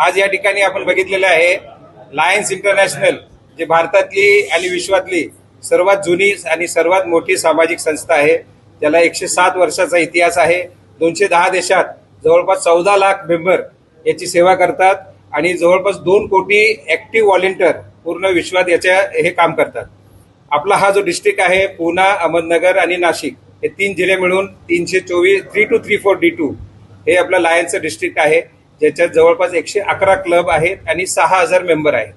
आज या ठिकाणी आपण बघितलेलं आहे लायन्स इंटरनॅशनल जे भारतातली आणि विश्वातली सर्वात जुनी आणि सर्वात मोठी सामाजिक संस्था आहे. त्याला एकशे सात वर्षाचा इतिहास आहे. दोनशे दहा देशात जवळपास चौदा लाख मेंबर याची सेवा करतात आणि जवळपास दोन कोटी ऍक्टिव्ह व्हॉलेंटियर पूर्ण विश्वात याच्या हे काम करतात. आपला हा जो डिस्ट्रिक्ट आहे पुना अहमदनगर आणि नाशिक हे तीन जिल्हे मिळून तीनशे चोवीस three two three four D two हे आपलं लायन्सचं डिस्ट्रिक्ट आहे. ज्याच्यात जवळपास एकशे अकरा क्लब आहेत आणि सहा हजार मेंबर आहेत.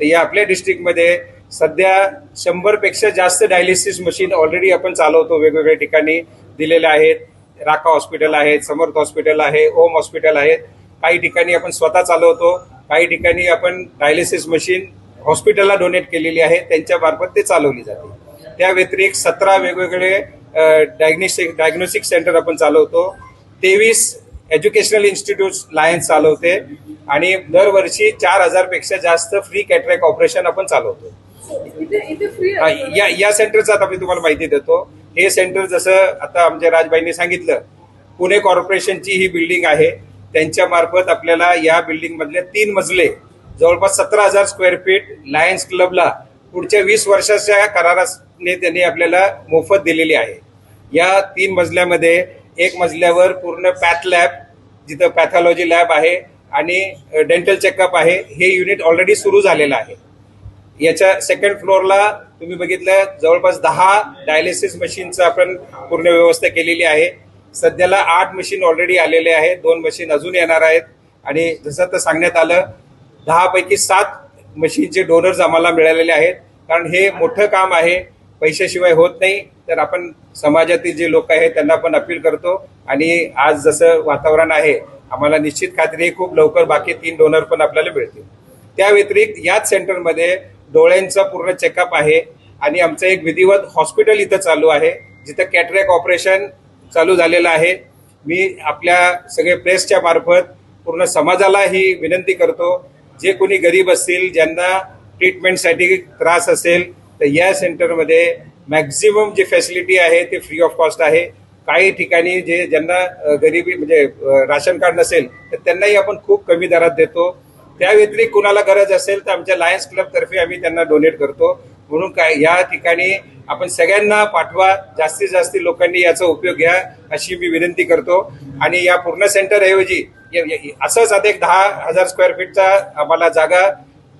तर या आपल्या डिस्ट्रिक्टमध्ये सध्या शंभरपेक्षा जास्त डायलिसिस मशीन ऑलरेडी आपण चालवतो वेगवेगळ्या ठिकाणी दिलेल्या आहेत. राका हॉस्पिटल आहेत समर्थ हॉस्पिटल आहे ओम हॉस्पिटल आहेत काही ठिकाणी आपण स्वतः चालवतो काही ठिकाणी आपण डायलिसिस मशीन हॉस्पिटलला डोनेट केलेली आहे त्यांच्या मार्फत ते चालवली जाते. त्या व्यतिरिक्त सतरा वेगवेगळे डायग्नोस्टिक डायग्नोस्टिक सेंटर आपण चालवतो. तेवीस एज्युकेशनल इन्स्टिट्यूट लायन्स चालवते आणि दरवर्षी चार हजारपेक्षा जास्त फ्री कॅटरॅक ऑपरेशन आपण चालवतो. या या सेंटरचं आता मी तुम्हाला माहिती देतो. हे सेंटर जसं आता आमच्या राजबाईंनी सांगितलं पुणे कॉर्पोरेशनची ही बिल्डिंग आहे. त्यांच्या मार्फत आपल्याला या बिल्डिंग मधले तीन मजले जवळपास सतरा हजार स्क्वेअर फीट लायन्स क्लबला पुढच्या वीस वर्षाच्या कराराने त्यांनी आपल्याला मोफत दिलेली आहे. या तीन मजल्यामध्ये एक मजल्यावर पूर्ण पॅथ लॅब जिथं पॅथॉलॉजी लॅब आहे आणि डेंटल चेकअप आहे हे युनिट ऑलरेडी सुरू झालेलं आहे. याच्या सेकंड फ्लोअरला तुम्ही बघितलं जवळपास दहा डायलिसिस मशीनचं आपण पूर्ण व्यवस्था केलेली आहे. सध्याला आठ मशीन ऑलरेडी आलेले आहेत दोन मशीन अजून येणार आहेत. आणि जसं तर सांगण्यात आलं दहापैकी सात मशीनचे डोनर्स आम्हाला मिळालेले आहेत. कारण हे मोठं काम आहे पैशाशिवाय होत नाही. तर आपण समाजातील जे लोक आहेत त्यांना पण अपील करतो. आणि आज जसं वातावरण आहे आम्हाला निश्चित खात्री खूप लवकर बाकी तीन डोनर पण आपल्याला मिळतील. त्या व्यतिरिक्त याच सेंटरमध्ये डोळ्यांचा पूर्ण चेकअप आहे आणि आमचं एक विधिवत हॉस्पिटल इथं चालू आहे जिथं कॅटरॅक ऑपरेशन चालू झालेलं आहे. मी आपल्या सगळे प्रेसच्या मार्फत पूर्ण समाजाला ही विनंती करतो जे कोणी गरीब असतील ज्यांना ट्रीटमेंटसाठी त्रास असेल तर या सेंटरमध्ये मॅक्झिमम जी फॅसिलिटी आहे ते फ्री ऑफ कॉस्ट आहे. काही ठिकाणी जे ज्यांना गरिबी म्हणजे राशन कार्ड नसेल तर त्यांनाही आपण खूप कमी दरात देतो. त्या व्यतिरिक्त कुणाला गरज असेल तर आमच्या लायन्स क्लबतर्फे आम्ही त्यांना डोनेट करतो. म्हणून काय या ठिकाणी आपण सगळ्यांना पाठवा. जास्तीत जास्त लोकांनी याचा उपयोग घ्या अशी मी विनंती करतो. आणि या पूर्ण सेंटर ऐवजी असंच आता एक दहा हजार स्क्वेअर फीटचा आम्हाला जागा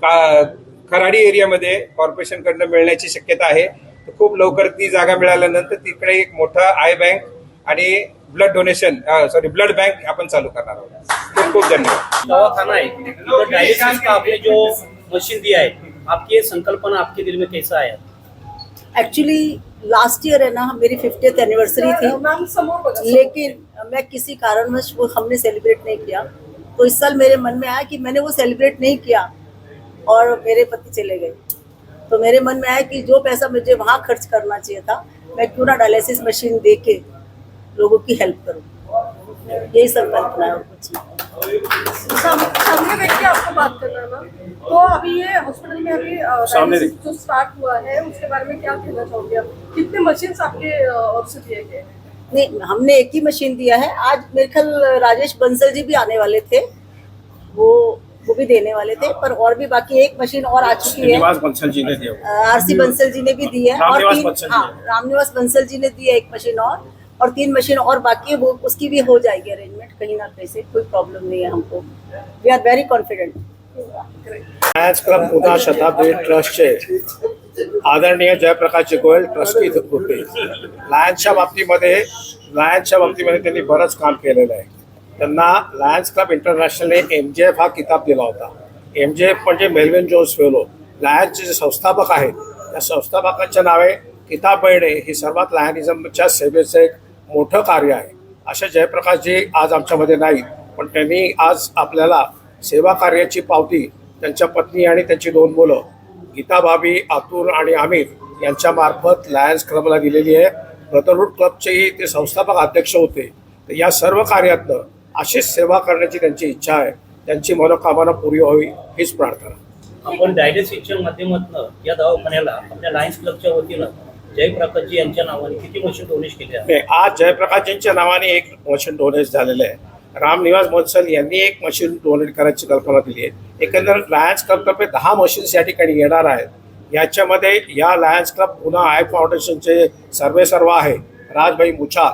का खराडी एरियामध्ये कॉर्पोरेशनकडनं मिळण्याची शक्यता आहे. खूप लवकर ती जागा मिळाल्यानंतर तिकडे एक मोठा आय बँक आणि blood donation sorry blood bank आपण चालू करणार आहोत. खूप खूप धन्यवाद. दवाखाना है तो डायलिसिस का आपने जो मशीन दिया है आपकी ये संकल्पना आपके दिल में कैसा आया? एक्चुअली लास्ट ईयर है ना मेरी फिफ्टियथ एनिवर्सरी थी। लेकिन मैं किसी कारणवश वो हमने सेलिब्रेट नहीं किया। तो इस साल मेरे मन में आया कि मैंने वो सेलिब्रेट नहीं किया और मेरे पति चले गए। तो मेरे मन में आया कि जो पैसा मुझे वहाँ खर्च करना चाहिए था मैं क्यों ना डायलिसिस मशीन दे के लोगों की हेल्प करूँ। यही संकल्पना है और कुछ। सामने के आपको बात करना है ना तो अभी ये हॉस्पिटल में अभी जो स्टार्ट हुआ है उसके बारे में क्या कहना चाहोगे आप? कितने मशीन आपके ओर से दिए गए? नहीं हमने एक ही मशीन दिया है। आज मेरे ख्याल राजेश बंसल जी भी आने वाले थे। वो वो भी देने वाले थे पर और भी बाकी एक मशीन और आ चुकी है। बंसल जी ने आरसी बंसल जी ने भी दी है। और रामनिवास तीन बंसल जी हाँ ने। रामनिवास बंसल जी ने दी है एक मशीन और और तीन मशीन और बाकी है वो उसकी भी हो जाएगी अरेंजमेंट कहीं ना कहीं से कोई प्रॉब्लम नहीं है हमको। We are very confident Lions Club पुन्हा शताब्दी ट्रस्टचे आदरणीय जयप्रकाशजी गोयल ट्रस्टी होते लायन्सच्या बाबतीमध्ये लायन्सच्या बाबतीमध्ये त्यांनी बरंच काम केलेलं आहे त्यांना लायन्स क्लब इंटरनॅशनलने एम जी एफ हा किताब दिला होता. एम जी एफ म्हणजे मेलविन जोन्स फेलो लायन्सचे जे संस्थापक आहेत त्या संस्थापकांच्या नावे किताब मिळणे ही सर्वात लायनिझमच्या सेवेचं एक मोठं कार्य आहे. असे जयप्रकाशजी आज आमच्यामध्ये नाहीत पण त्यांनी आज आपल्याला सेवा कार्याची पावती त्यांच्या पत्नी आणि त्यांची दोन मुलं गीता भाभी अतुल आणि आमिर यांच्यामार्फत लायन्स क्लबला दिलेली आहे. ब्रदरहूड क्लबचेही ते संस्थापक अध्यक्ष होते. तर या सर्व कार्यातनं अशीच सेवा करण्याची त्यांची इच्छा आहे. त्यांची मनोकामना पुरी व्हावी हीच प्रार्थना. आपण डायलिसिसच्या माध्यमातून या दवाखान्याला आपल्या लायन्स क्लबच्या वतीनं जयप्रकाशजी यांच्या नावाने किती मशीन डोनेट केले आहे आज जयप्रकाशजींच्या नावाने एक मशीन डोनेट झालेलं आहे. राम निवास महोत्सव यांनी एक मशीन डोनेट करायची कल्पना दिली आहे. एकंदर लायन्स क्लबतर्फे दहा मशीन्स या ठिकाणी येणार आहेत. याच्यामध्ये या लायन्स क्लब पुन्हा आय फाउंडेशनचे सर्वे सर्व आहे. राजभाई मुछा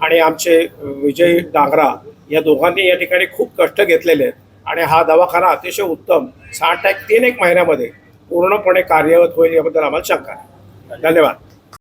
आणि आमचे विजय डांगरा या दोघांनी या ठिकाणी खूप कष्ट घेतलेले आहेत. आणि हा दवाखाना अतिशय उत्तम साठ एक तीन एक महिन्यामध्ये पूर्णपणे कार्यरत होईल याबद्दल आम्हाला शंका आहे धन्यवाद.